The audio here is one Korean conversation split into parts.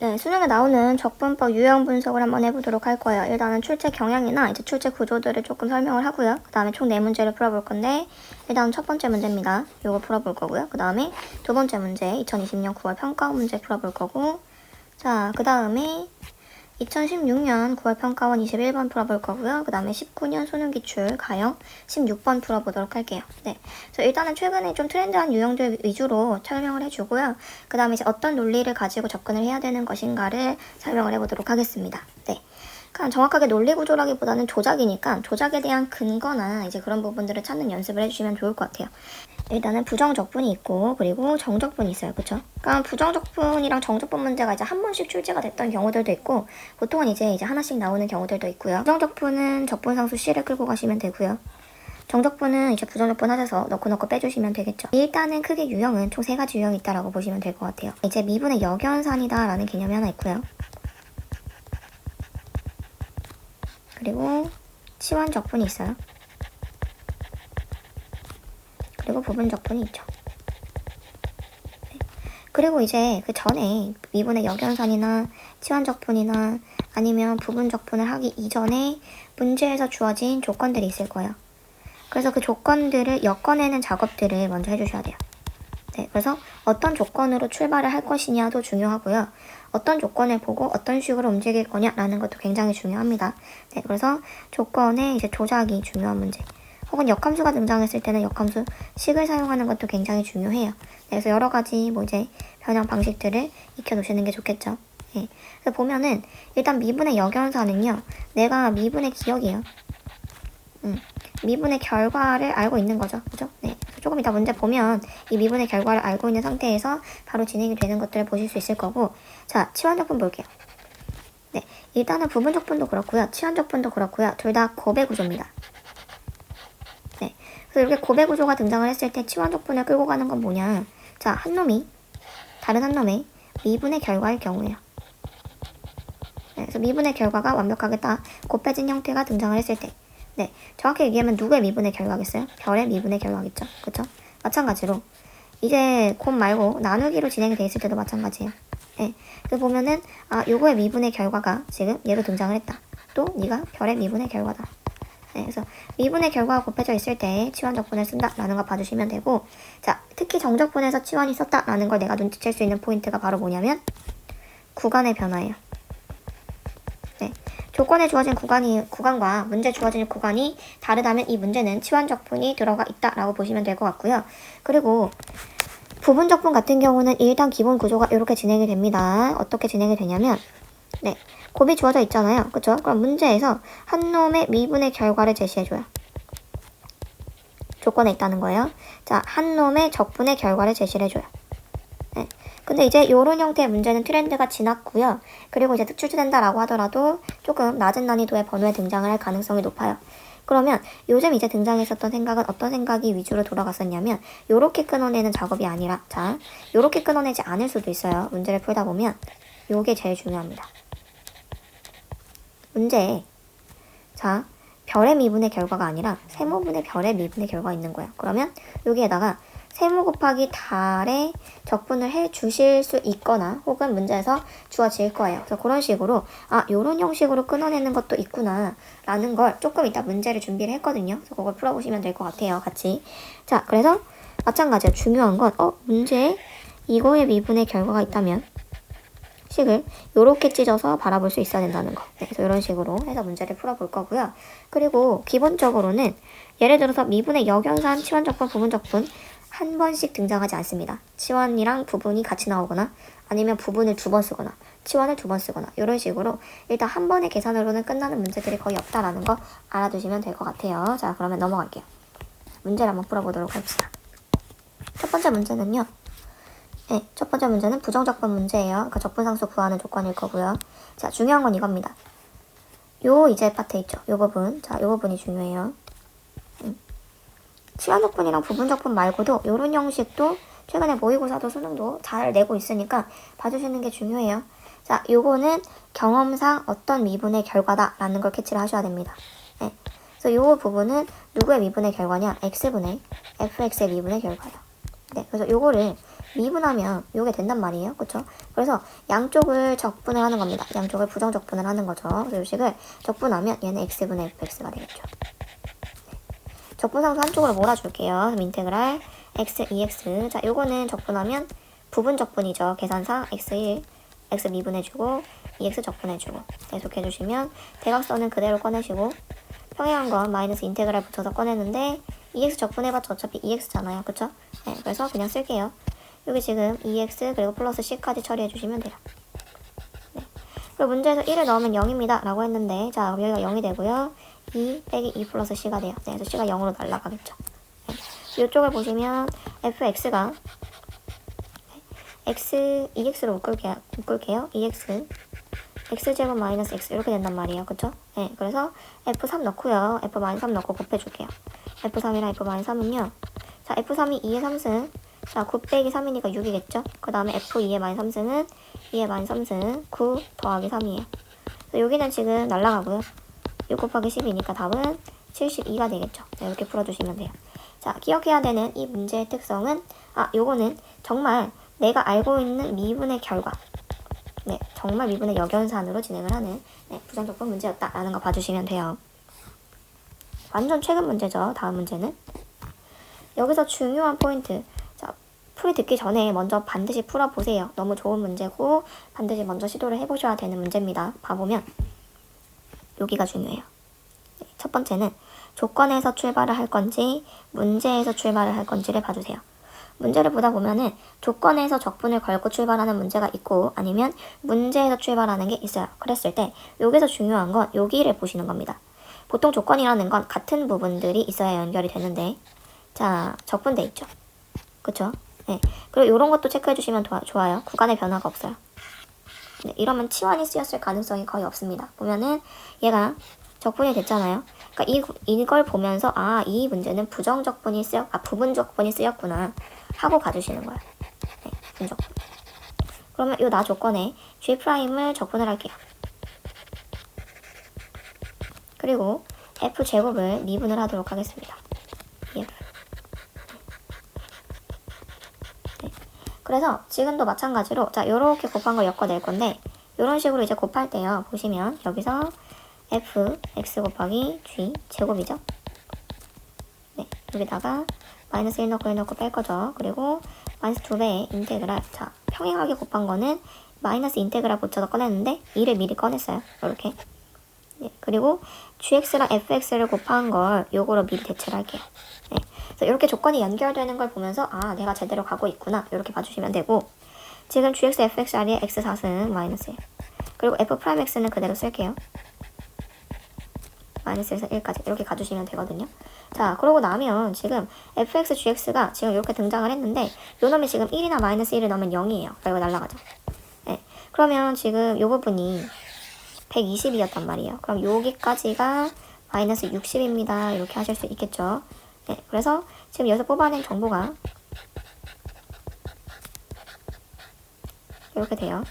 네, 수능에 나오는 적분법 유형 분석을 한번 해보도록 할 거예요. 일단은 출제 경향이나 이제 출제 구조들을 조금 설명을 하고요. 그 다음에 총네 문제를 풀어볼 건데, 일단 첫 번째 문제입니다. 이거 풀어볼 거고요. 그 다음에 두 번째 문제, 2020년 9월 평가 문제 풀어볼 거고, 자, 그 다음에 2016년 9월 평가원 21번 풀어볼 거고요. 그 다음에 19년 수능 기출 가형 16번 풀어보도록 할게요. 네. 그래서 일단은 최근에 좀 트렌드한 유형들 위주로 설명을 해주고요. 그 다음에 이제 어떤 논리를 가지고 접근을 해야 되는 것인가를 설명을 해보도록 하겠습니다. 네. 그냥 정확하게 논리 구조라기보다는 조작이니까 조작에 대한 근거나 이제 그런 부분들을 찾는 연습을 해주시면 좋을 것 같아요. 일단은 부정적분이 있고 그리고 정적분이 있어요. 그쵸? 그러니까 부정적분이랑 정적분 문제가 이제 한 번씩 출제가 됐던 경우들도 있고 보통은 이제 이제 하나씩 나오는 경우들도 있고요. 부정적분은 적분상수 C를 끌고 가시면 되고요. 정적분은 이제 부정적분 하셔서 넣고 넣고 빼주시면 되겠죠. 일단은 크게 유형은 총 세 가지 유형이 있다라고 보시면 될 것 같아요. 이제 미분의 역연산이다라는 개념이 하나 있고요. 그리고 치환 적분이 있어요. 그리고 부분 적분이 있죠. 네. 그리고 이제 그 전에 미분의 역연산이나 치환적분이나 아니면 부분적분을 하기 이전에 문제에서 주어진 조건들이 있을 거예요. 그래서 그 조건들을 엮어내는 작업들을 먼저 해주셔야 돼요. 네, 그래서 어떤 조건으로 출발을 할 것이냐도 중요하고요. 어떤 조건을 보고 어떤 식으로 움직일 거냐라는 것도 굉장히 중요합니다. 네, 그래서 조건의 이제 조작이 중요한 문제. 혹은 역함수가 등장했을 때는 역함수 식을 사용하는 것도 굉장히 중요해요. 네, 그래서 여러 가지 뭐 이제 변형 방식들을 익혀 놓으시는 게 좋겠죠. 네, 그래서 보면은 일단 미분의 역연사는요, 내가 미분의 기억이에요. 음, 미분의 결과를 알고 있는 거죠. 그죠? 조금 이따 문제 보면 이 미분의 결과를 알고 있는 상태에서 바로 진행이 되는 것들을 보실 수 있을 거고, 자, 치환적분 볼게요. 네. 일단은 부분적분도 그렇고요. 치환적분도 그렇고요. 둘 다 고배 구조입니다. 네. 그래서 이렇게 고배 구조가 등장을 했을 때 치환적분을 끌고 가는 건 뭐냐. 자, 한 놈이 다른 한 놈의 미분의 결과일 경우에요. 네, 그래서 미분의 결과가 완벽하게 딱 곱해진 형태가 등장을 했을 때 네, 정확히 얘기하면 누구의 미분의 결과겠어요? 별의 미분의 결과겠죠. 그쵸? 마찬가지로 이제 곱 말고 나누기로 진행이 돼 있을 때도 마찬가지예요. 네, 그래서 보면은 아 요거의 미분의 결과가 지금 얘로 등장을 했다. 또 네가 별의 미분의 결과다. 네, 그래서 미분의 결과가 곱해져 있을 때 치환 적분을 쓴다라는 거 봐주시면 되고 자 특히 정적분에서 치환이 썼다라는 걸 내가 눈치챌 수 있는 포인트가 바로 뭐냐면 구간의 변화예요. 네, 조건에 주어진 구간이 구간과 문제 주어진 구간이 다르다면 이 문제는 치환 적 분이 들어가 있다라고 보시면 될 것 같고요. 그리고 부분 적 분 같은 경우는 일단 기본 구조가 이렇게 진행이 됩니다. 어떻게 진행이 되냐면 네, 곱이 주어져 있잖아요. 그쵸? 그럼 문제에서 한 놈의 미분의 결과를 제시해줘요. 조건에 있다는 거예요. 자, 한 놈의 적분의 결과를 제시를 해줘요. 네. 근데 이제 이런 형태의 문제는 트렌드가 지났고요. 그리고 이제 출제된다라고 하더라도 조금 낮은 난이도의 번호에 등장을 할 가능성이 높아요. 그러면 요즘 이제 등장했었던 생각은 어떤 생각이 위주로 돌아갔었냐면 요렇게 끊어내는 작업이 아니라 자 요렇게 끊어내지 않을 수도 있어요. 문제를 풀다 보면 요게 제일 중요합니다. 문제에 자 별의 미분의 결과가 아니라 세모분의 별의 미분의 결과가 있는 거야. 그러면 여기에다가 세모 곱하기 달의 적분을 해 주실 수 있거나 혹은 문제에서 주어질 거예요. 그래서 그런 식으로 아 요런 형식으로 끊어내는 것도 있구나 라는 걸 조금 이따 문제를 준비를 했거든요. 그래서 그걸 풀어보시면 될 것 같아요. 같이. 자 그래서 마찬가지로 중요한 건 어 문제에 이거의 미분의 결과가 있다면 식을 이렇게 찢어서 바라볼 수 있어야 된다는 거. 네, 그래서 이런 식으로 해서 문제를 풀어볼 거고요. 그리고 기본적으로는 예를 들어서 미분의 역연산, 치환적분, 부분적분 한 번씩 등장하지 않습니다. 치환이랑 부분이 같이 나오거나 아니면 부분을 두 번 쓰거나 치환을 두 번 쓰거나 이런 식으로 일단 한 번의 계산으로는 끝나는 문제들이 거의 없다라는 거 알아두시면 될 것 같아요. 자 그러면 넘어갈게요. 문제를 한번 풀어보도록 합시다. 첫 번째 문제는요. 네, 첫 번째 문제는 부정적분 문제예요. 그러니까 적분상수 구하는 조건일 거고요. 자, 중요한 건 이겁니다. 요 이제 파트 있죠. 요 부분. 자, 요 부분이 중요해요. 음. 치환적분이랑 부분적분 말고도 요런 형식도 최근에 모의고사도 수능도 잘 내고 있으니까 봐주시는 게 중요해요. 자, 요거는 경험상 어떤 미분의 결과다라는 걸 캐치를 하셔야 됩니다. 네. 그래서 요 부분은 누구의 미분의 결과냐? x분의 fx의 미분의 결과예요. 네, 그래서 요거를 미분하면 요게 된단 말이에요. 그쵸? 그래서 양쪽을 적분을 하는 겁니다. 양쪽을 부정적분을 하는 거죠. 그래서 요 식을 적분하면 얘는 x분의 fx가 되겠죠. 네. 적분상수 한쪽으로 몰아줄게요. 그럼 인테그랄 x 2x. 자, 요거는 적분하면 부분 적분이죠. 계산사 x1, x 미분해주고 2x 적분해주고 계속 해주시면 대각선은 그대로 꺼내시고 평행한 건 마이너스 인테그랄 붙여서 꺼내는데 2x 적분해봤자 어차피 2x잖아요. 그쵸? 네, 그래서 그냥 쓸게요. 여기 지금 2x 그리고 플러스 c까지 처리해주시면 돼요. 네. 그리고 문제에서 1을 넣으면 0입니다. 라고 했는데 자 여기가 0이 되고요. 2 빼기 2 플러스 c가 돼요. 네, 그래서 c가 0으로 날아가겠죠. 네. 이쪽을 보시면 fx가 x 2x로 묶을게요. 묶을게요. 2x x제곱 마이너스 x 이렇게 된단 말이에요. 그쵸? 네, 그래서 f3 넣고요. f-3 넣고 곱해줄게요. f3이랑 f-3은요. 자, f3이 2의 3승. 자, 9 빼기 3이니까 6이겠죠? 그 다음에 f2의 마이너스 3승은 2의 마이너스 3승 9 더하기 3이에요. 여기는 지금 날라가고요. 6 곱하기 10이니까 답은 72가 되겠죠. 네, 이렇게 풀어주시면 돼요. 자, 기억해야 되는 이 문제의 특성은 아, 요거는 정말 내가 알고 있는 미분의 결과 네, 정말 미분의 역연산으로 진행을 하는 네, 부정적분 문제였다라는 거 봐주시면 돼요. 완전 최근 문제죠. 다음 문제는 여기서 중요한 포인트. 자, 풀이 듣기 전에 먼저 반드시 풀어보세요. 너무 좋은 문제고 반드시 먼저 시도를 해보셔야 되는 문제입니다. 봐보면 여기가 중요해요. 네, 첫 번째는 조건에서 출발을 할 건지 문제에서 출발을 할 건지를 봐주세요. 문제를 보다 보면은 조건에서 적분을 걸고 출발하는 문제가 있고 아니면 문제에서 출발하는 게 있어요. 그랬을 때 여기서 중요한 건 여기를 보시는 겁니다. 보통 조건이라는 건 같은 부분들이 있어야 연결이 되는데 자 적분돼 있죠. 그쵸? 네. 그리고 이런 것도 체크해 주시면 좋아요. 구간의 변화가 없어요. 네, 이러면 치환이 쓰였을 가능성이 거의 없습니다. 보면은 얘가 적분이 됐잖아요. 그러니까 이, 이걸 보면서 아 이 문제는 부정적분이 쓰였 아 부분적분이 쓰였구나 하고 가주시는 거예요. 네, 부분적분. 그러면 이 나 조건에 G'을 적분을 할게요. 그리고 F 제곱을 미분을 하도록 하겠습니다. EF. 네. 그래서 지금도 마찬가지로 자 요렇게 곱한 걸 엮어낼 건데 이런 식으로 이제 곱할 때요 보시면 여기서 f x 곱하기 g 제곱이죠. 네, 여기다가 마이너스 1 넣고 1 넣고 뺄 거죠. 그리고 마이너스 2배의 인테그랄. 자, 평행하게 곱한 거는 마이너스 인테그랄 붙여서 꺼냈는데 2를 미리 꺼냈어요. 이렇게. 네, 그리고 gx랑 fx를 곱한 걸 요거로 미리 대체를 할게요. 네, 그래서 이렇게 조건이 연결되는 걸 보면서 아, 내가 제대로 가고 있구나. 이렇게 봐주시면 되고 지금 gx, fx 자리에 x 4승 마이너스 1. 그리고 f 프라임 x는 그대로 쓸게요. 마이너스에서 1까지 이렇게 가주시면 되거든요. 자, 그러고 나면 지금 fx, gx가 지금 이렇게 등장을 했는데 요 놈이 지금 1이나 마이너스 1을 넣으면 0이에요. 그러니까 이거 날라가죠. 네. 그러면 지금 요 부분이 120이었단 말이에요. 그럼 여기까지가 마이너스 60입니다. 이렇게 하실 수 있겠죠. 네. 그래서 지금 여기서 뽑아낸 정보가 이렇게 돼요.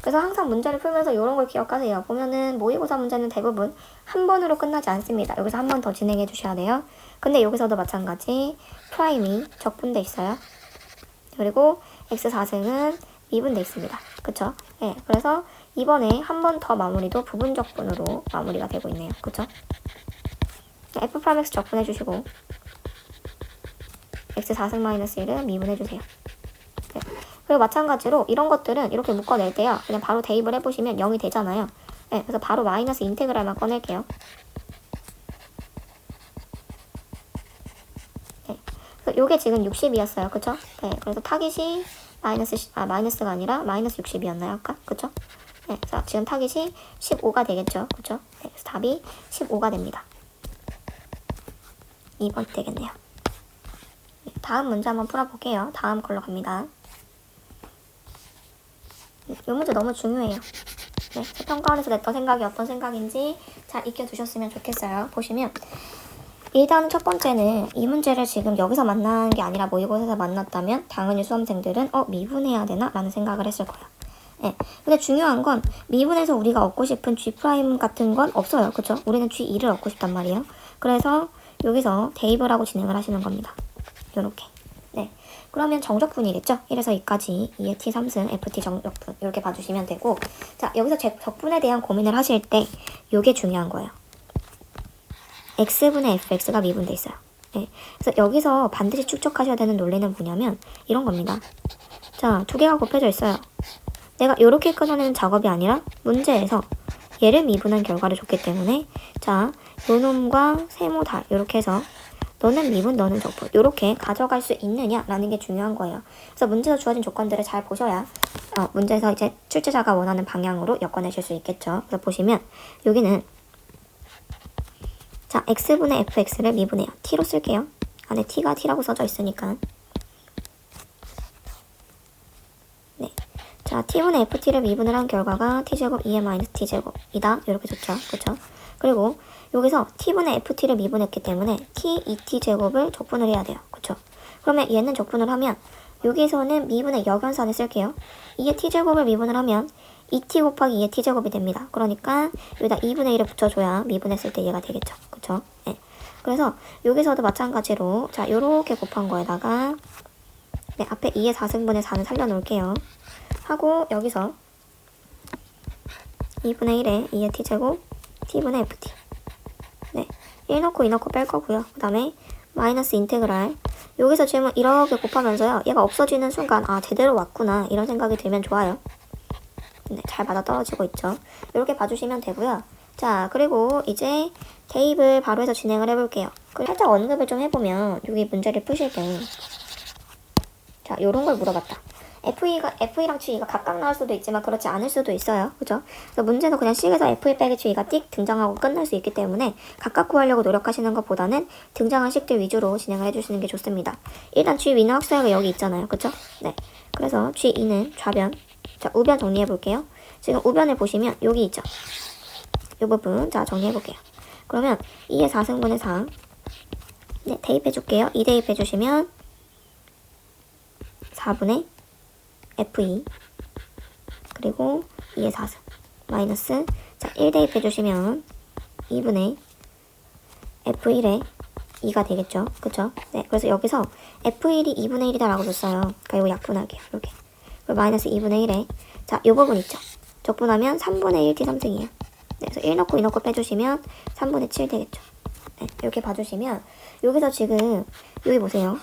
그래서 항상 문제를 풀면서 이런 걸 기억하세요. 보면은 모의고사 문제는 대부분 한 번으로 끝나지 않습니다. 여기서 한 번 더 진행해 주셔야 돼요. 근데 여기서도 마찬가지 프라임이 적분돼 있어요. 그리고 x4승은 미분돼 있습니다. 그쵸? 네, 그래서 이번에 한 번 더 마무리도 부분 적분으로 마무리가 되고 있네요. 그쵸? F 프라임 x 적분해 주시고 x4승 마이너스 1은 미분해 주세요. 네. 그리고 마찬가지로 이런 것들은 이렇게 묶어낼 때요. 그냥 바로 대입을 해보시면 0이 되잖아요. 네, 그래서 바로 마이너스 인테그랄만 꺼낼게요. 네, 그래서 요게 지금 60이었어요. 그쵸? 네, 그래서 타깃이 마이너스, 아, 마이너스가 아니라 마이너스 60이었나요? 아까? 그쵸? 네, 자, 지금 타깃이 15가 되겠죠? 그쵸? 네, 그래서 답이 15가 됩니다. 2번 되겠네요. 네, 다음 문제 한번 풀어볼게요. 다음 걸로 갑니다. 이 문제 너무 중요해요. 네, 평가원에서 냈던 생각이 어떤 생각인지 잘 익혀두셨으면 좋겠어요. 보시면 일단 첫 번째는 이 문제를 지금 여기서 만난 게 아니라 모의고사에서 만났다면 당연히 수험생들은 어 미분해야 되나? 라는 생각을 했을 거예요. 네. 근데 중요한 건 미분에서 우리가 얻고 싶은 G' 같은 건 없어요. 그쵸? 우리는 G2를 얻고 싶단 말이에요. 그래서 여기서 대입을 하고 진행을 하시는 겁니다. 요렇게. 네. 그러면 정적분이겠죠? 1에서 2까지 2의 t 3승 ft 정적분 이렇게 봐주시면 되고 자 여기서 제 적분에 대한 고민을 하실 때 이게 중요한 거예요. x분의 fx가 미분돼 있어요. 네. 그래서 여기서 반드시 축적하셔야 되는 논리는 뭐냐면 이런 겁니다. 자, 두 개가 곱해져 있어요. 내가 이렇게 끊어내는 작업이 아니라 문제에서 얘를 미분한 결과를 줬기 때문에 자, 요 놈과 세모 달 이렇게 해서 너는 미분, 너는 적분 이렇게 가져갈 수 있느냐라는 게 중요한 거예요. 그래서 문제에서 주어진 조건들을 잘 보셔야 어, 문제에서 이제 출제자가 원하는 방향으로 엮어내실 수 있겠죠. 그래서 보시면 여기는 자, x분의 fx를 미분해요. t로 쓸게요. 안에 t가 t라고 써져 있으니까. 자, t분의 ft를 미분을 한 결과가 t제곱 2의 마이너스 t제곱이다. 이렇게 좋죠. 그쵸? 그리고 여기서 t분의 ft를 미분했기 때문에 t 2t제곱을 적분을 해야 돼요. 그쵸? 그러면 얘는 적분을 하면 여기서는 미분의 역연산을 쓸게요. 2의 t제곱을 미분을 하면 2t 곱하기 2의 t제곱이 됩니다. 그러니까 여기다 2분의 1을 붙여줘야 미분했을 때 얘가 되겠죠. 그쵸? 네. 그래서 여기서도 마찬가지로 자 요렇게 곱한 거에다가 네, 앞에 2의 4승분의 4는 살려놓을게요. 하고 여기서 2분의 1에 2의 t제곱 t분의 ft 네, 1 넣고 2 넣고 뺄 거고요. 그 다음에 마이너스 인테그랄 여기서 지금 이렇게 곱하면서요. 얘가 없어지는 순간 아 제대로 왔구나 이런 생각이 들면 좋아요. 네, 잘 맞아 떨어지고 있죠. 이렇게 봐주시면 되고요. 자, 그리고 이제 대입을 바로 해서 진행을 해볼게요. 그리고 살짝 언급을 좀 해보면 여기 문제를 푸실 때 자, 요런 걸 물어봤다. F2가, F2랑 G2가 각각 나올 수도 있지만 그렇지 않을 수도 있어요. 그죠? 그래서 문제는 그냥 식에서 F1 빼기 G2가 띡 등장하고 끝날 수 있기 때문에 각각 구하려고 노력하시는 것보다는 등장한 식들 위주로 진행을 해주시는 게 좋습니다. 일단 G2는 확수하가 여기 있잖아요. 그죠? 네. 그래서 G2는 좌변. 자, 우변 정리해 볼게요. 지금 우변을 보시면 여기 있죠. 이 부분 자 정리해 볼게요. 그러면 2의 4승분의 4. 네, 대입해 줄게요. 2 대입해 주시면 4분의 F2 그리고 2의 4승 마이너스 자, 1 대입해 주시면 2분의 F1에 2가 되겠죠. 그쵸? 네, 그래서 여기서 F1이 2분의 1이다 라고 줬어요. 그러니까 이거 약분할게요. 이렇게. 그리고 마이너스 2분의 1에 자, 이 부분 있죠. 적분하면 3분의 1t 3승이에요. 네, 그래서 1 넣고 2 넣고 빼주시면 3분의 7 되겠죠. 네, 이렇게 봐주시면 여기서 지금 여기 보세요.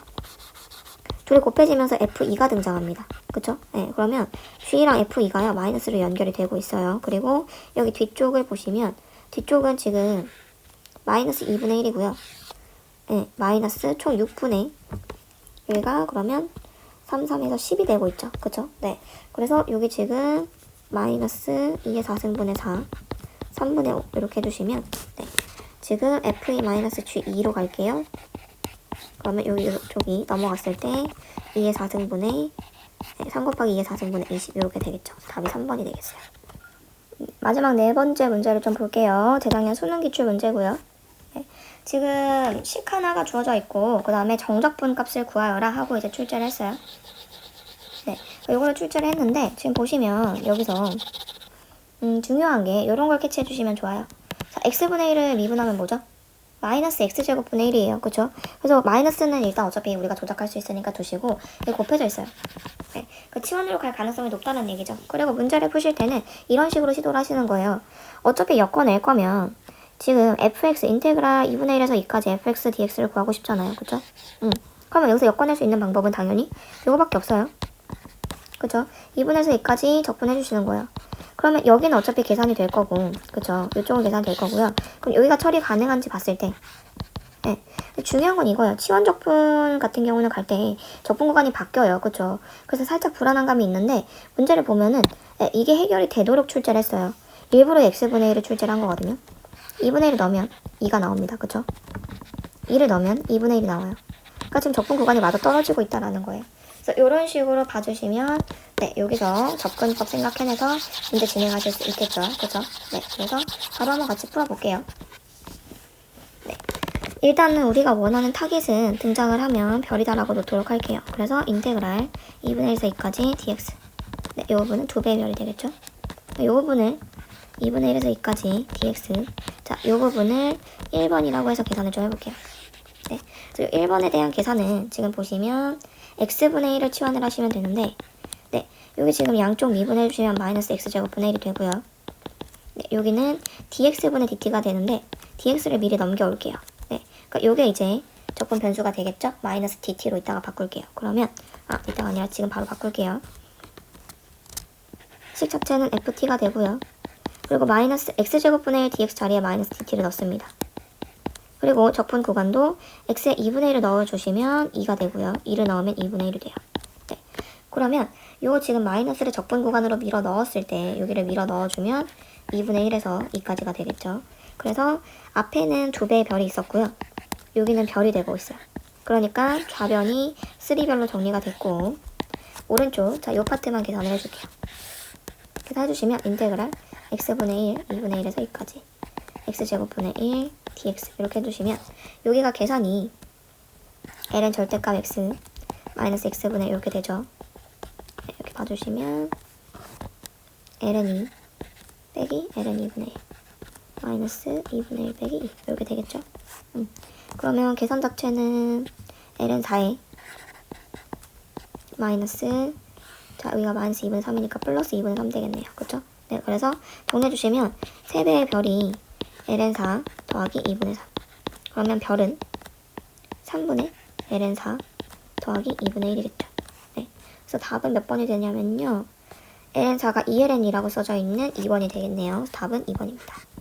둘이 곱해지면서 F2가 등장합니다. 그쵸? 네, 그러면 G랑 F2가요, 마이너스로 연결이 되고 있어요. 그리고 여기 뒤쪽을 보시면, 뒤쪽은 지금 마이너스 2분의 1이고요. 네, 마이너스 총 6분의, 여기가 그러면 3, 3에서 10이 되고 있죠. 그쵸? 네. 그래서 여기 지금 마이너스 2의 4승분의 4, 3분의 5 이렇게 해주시면, 네. 지금 F2 마이너스 G2로 갈게요. 그러면 여기 쪽이 넘어갔을 때 2의 4승분의 3 곱하기 2의 4승분의 20 이렇게 되겠죠. 답이 3번이 되겠어요. 마지막 네 번째 문제를 좀 볼게요. 재작년 수능 기출 문제고요. 네. 지금 식 하나가 주어져 있고 그 다음에 정적분 값을 구하여라 하고 이제 출제를 했어요. 네, 이거를 출제를 했는데 지금 보시면 여기서 음, 중요한 게 이런 걸 캐치해 주시면 좋아요. 자, x분의 1을 미분하면 뭐죠? 마이너스 x제곱 분의 1이에요. 그쵸? 그래서 마이너스는 일단 어차피 우리가 조작할 수 있으니까 두시고 이게 곱해져 있어요. 네. 그 치원으로 갈 가능성이 높다는 얘기죠. 그리고 문제를 푸실 때는 이런 식으로 시도를 하시는 거예요. 어차피 엮어낼 거면 지금 fx 인테그랄 2분의 1에서 2까지 fx dx를 구하고 싶잖아요. 그쵸? 음. 그러면 여기서 엮어낼 수 있는 방법은 당연히 이거밖에 없어요. 그쵸? 2분에서 2까지 적분해 주시는 거예요. 그러면 여기는 어차피 계산이 될 거고, 그쵸? 이쪽은 계산이 될 거고요. 그럼 여기가 처리 가능한지 봤을 때, 네. 중요한 건 이거예요. 치원 적분 같은 경우는 갈 때 적분 구간이 바뀌어요. 그쵸? 그래서 살짝 불안한 감이 있는데, 문제를 보면은, 네, 이게 해결이 되도록 출제를 했어요. 일부러 x분의 1을 출제를 한 거거든요. 2분의 1을 넣으면 2가 나옵니다. 그쵸? 2를 넣으면 2분의 1이 나와요. 그러니까 지금 적분 구간이 맞아 떨어지고 있다라는 거예요. 그래서 이런 식으로 봐주시면 네 여기서 접근법 생각해내서 문제 진행하실 수 있겠죠? 그죠 네 그래서 바로 한번 같이 풀어볼게요. 네. 일단은 우리가 원하는 타깃은 등장을 하면 별이다라고 놓도록 할게요. 그래서 인테그랄 2분의 1에서 2까지 dx. 네 이 부분은 두 배의 별이 되겠죠? 이 부분을 2분의 1에서 2까지 dx. 자 이 부분을 1번이라고 해서 계산을 좀 해볼게요. 네. 그래서 1번에 대한 계산은 지금 보시면 x분의 1을 치환을 하시면 되는데 네, 여기 지금 양쪽 미분해 주시면 마이너스 x제곱분의 1이 되고요. 네, 여기는 dx분의 dt가 되는데 dx를 미리 넘겨올게요. 네, 그러니까 요게 이제 적분 변수가 되겠죠? 마이너스 dt로 이따가 바꿀게요. 그러면 아, 이따가 아니라 지금 바로 바꿀게요. 식 자체는 ft가 되고요. 그리고 마이너스 x제곱분의 1 dx 자리에 마이너스 dt를 넣습니다. 그리고 적분 구간도 x의 2분의 1을 넣어주시면 2가 되고요. 2를 넣으면 2분의 1이 돼요. 네. 그러면 요 지금 마이너스를 적분 구간으로 밀어 넣었을 때 여기를 밀어 넣어주면 2분의 1에서 2까지가 되겠죠. 그래서 앞에는 두 배의 별이 있었고요. 여기는 별이 되고 있어요. 그러니까 좌변이 3별로 정리가 됐고 오른쪽 자 요 파트만 계산을 해줄게요. 계산해주시면 인테그랄 x분의 1, 2분의 1에서 2까지 x제곱분의 1, dx 이렇게 해주시면 여기가 계산이 ln 절대값 x 마이너스 x분의 1 이렇게 되죠. 네, 이렇게 봐주시면 ln 2 빼기 ln 2분의 1 마이너스 2분의 1 빼기 2 이렇게 되겠죠. 음. 그러면 계산 자체는 ln 4에 마이너스 자 여기가 마이너스 2분의 3이니까 플러스 2분의 3 되겠네요. 그쵸? 네 그래서 정리해주시면 3배의 별이 ln 4 더하기 2분의 3 그러면 별은 3분의 ln 4 더하기 2분의 1이겠죠. 네. 그래서 답은 몇 번이 되냐면요. ln 4가 2ln이라고 써져 있는 2번이 되겠네요. 답은 2번입니다.